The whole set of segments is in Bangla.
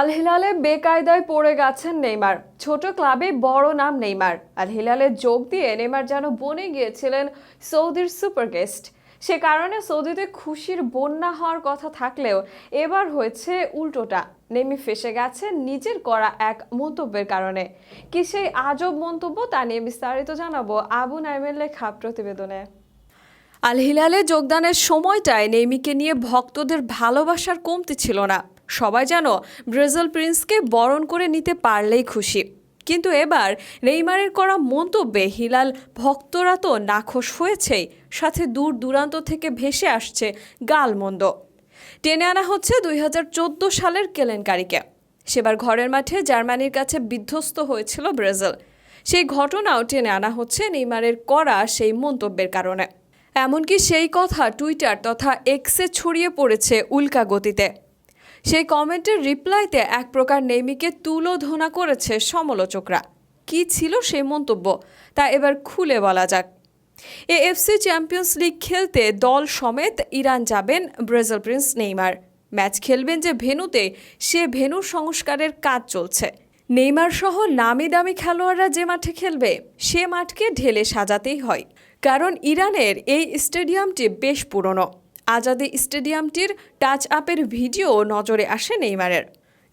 আল হিলালে বেকায়দায় পড়ে গেছেন নেইমার। ছোট ক্লাবে বড় নাম নেইমার। আল হিলালে যোগ দিয়ে নেইমার যেন বনে গিয়েছিলেন সৌদির সুপার গেস্ট সে কারণে সৌদিতে খুশির বন্যা হওয়ার কথা থাকলেও এবার হয়েছে উল্টোটা। নেমি ফেসে গেছে নিজের করা এক মন্তব্যের কারণে। কি সেই আজব মন্তব্য তা নিয়ে বিস্তারিত জানাব আবু নাইমের লেখা প্রতিবেদনে। আল হিলালে যোগদানের সময়টায় নেইমিকে নিয়ে ভক্তদের ভালোবাসার কমতি ছিল না। সবাই যেন ব্রাজিল প্রিন্সকে বরণ করে নিতে পারলেই খুশি। কিন্তু এবার নেইমারের করা মন্তব্যে হিলাল ভক্তরা তো নাখোশ হয়েছেই, সাথে দূর দূরান্ত থেকে ভেসে আসছে গালমন্দ। টেনে আনা হচ্ছে দুই হাজার চোদ্দ সালের কেলেনকারীকে সেবার ঘরের মাঠে জার্মানির কাছে বিধ্বস্ত হয়েছিল ব্রাজিল। সেই ঘটনাও টেনে আনা হচ্ছে নেইমারের করা সেই মন্তব্যের কারণে। এমনকি সেই কথা টুইটার তথা এক্সে ছড়িয়ে পড়েছে উল্কা গতিতে। সেই কমেন্টের রিপ্লাইতে এক প্রকার নেইমিকে তুলোধনা করেছে সমালোচকরা। কি ছিল সেই মন্তব্য, তা এবার খুলে বলা যাক। এএফসি চ্যাম্পিয়ন্স লিগ খেলতে দল সমেত ইরান যাবেন ব্রাজিল প্রিন্স নেইমার। ম্যাচ খেলবেন যে ভেন্যুতে সে ভেন্যু সংস্কারের কাজ চলছে। নেইমার সহ নামি দামি খেলোয়াড়রা যে মাঠে খেলবে, সে মাঠকে ঢেলে সাজাতেই হয়। কারণ ইরানের এই স্টেডিয়ামটি বেশ পুরনো। আজাদি স্টেডিয়ামটির টাচ আপের ভিডিও নজরে আসে নেইমারের।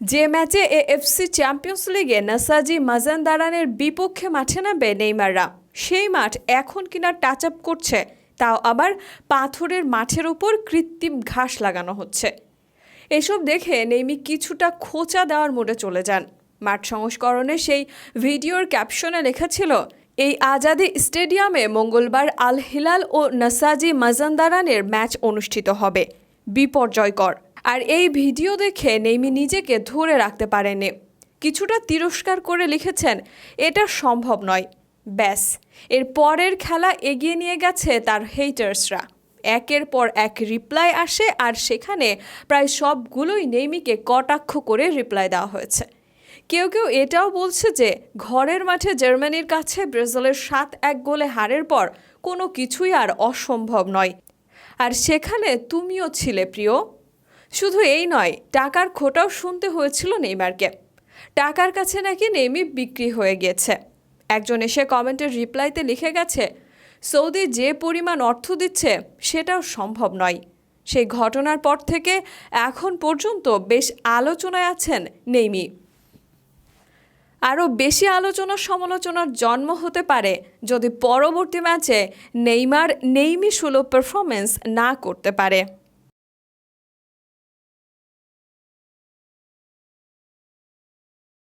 যে ম্যাচে এএফসি চ্যাম্পিয়ন্স লিগে নাসাজি মাজানদারানের বিপক্ষে মাঠে নামবে নেইমাররা, সেই মাঠ এখন কিনা টাচ আপ করছে, তাও আবার পাথরের মাঠের ওপর কৃত্রিম ঘাস লাগানো হচ্ছে। এসব দেখে নেইমি কিছুটা খোঁচা দেওয়ার মোড়ে চলে যান। মাঠ সংস্করণে সেই ভিডিওর ক্যাপশনে লেখা ছিল, এই আজাদি স্টেডিয়ামে মঙ্গলবার আল হিলাল ও নাসাজি মাজানদারানের ম্যাচ অনুষ্ঠিত হবে। বিপর্যয়কর। আর এই ভিডিও দেখে নেইমি নিজেকে ধরে রাখতে পারেনি। কিছুটা তিরস্কার করে লিখেছেন, এটা সম্ভব নয়। ব্যাস, এর পরের খেলা এগিয়ে নিয়ে গেছে তার হেটার্সরা একের পর এক রিপ্লাই আসে আর সেখানে প্রায় সবগুলোই নেইমিকে কটাক্ষ করে রিপ্লাই দেওয়া হয়েছে। কেউ কেউ এটাও বলছে যে ঘরের মাঠে জার্মানির কাছে ব্রাজিলের সাত এক গোলে হারের পর কোনো কিছুই আর অসম্ভব নয়। আর সেখানে তুমিও ছিলে প্রিয়। শুধু এই নয়, টাকার খোটাও শুনতে হয়েছিল নেইমারকে। টাকার কাছে নাকি নেইমি বিক্রি হয়ে গিয়েছে একজন এসে কমেন্টের রিপ্লাইতে লিখে গেছে, সৌদি যে পরিমাণ অর্থ দিচ্ছে, সেটাও সম্ভব নয়। সেই ঘটনার পর থেকে এখন পর্যন্ত বেশ আলোচনায় আছেন নেইমি। আরও বেশি আলোচনা সমালোচনার জন্ম হতে পারে যদি পরবর্তী ম্যাচে নেইমার নেইমি সুলভ পারফরমেন্স না করতে পারে।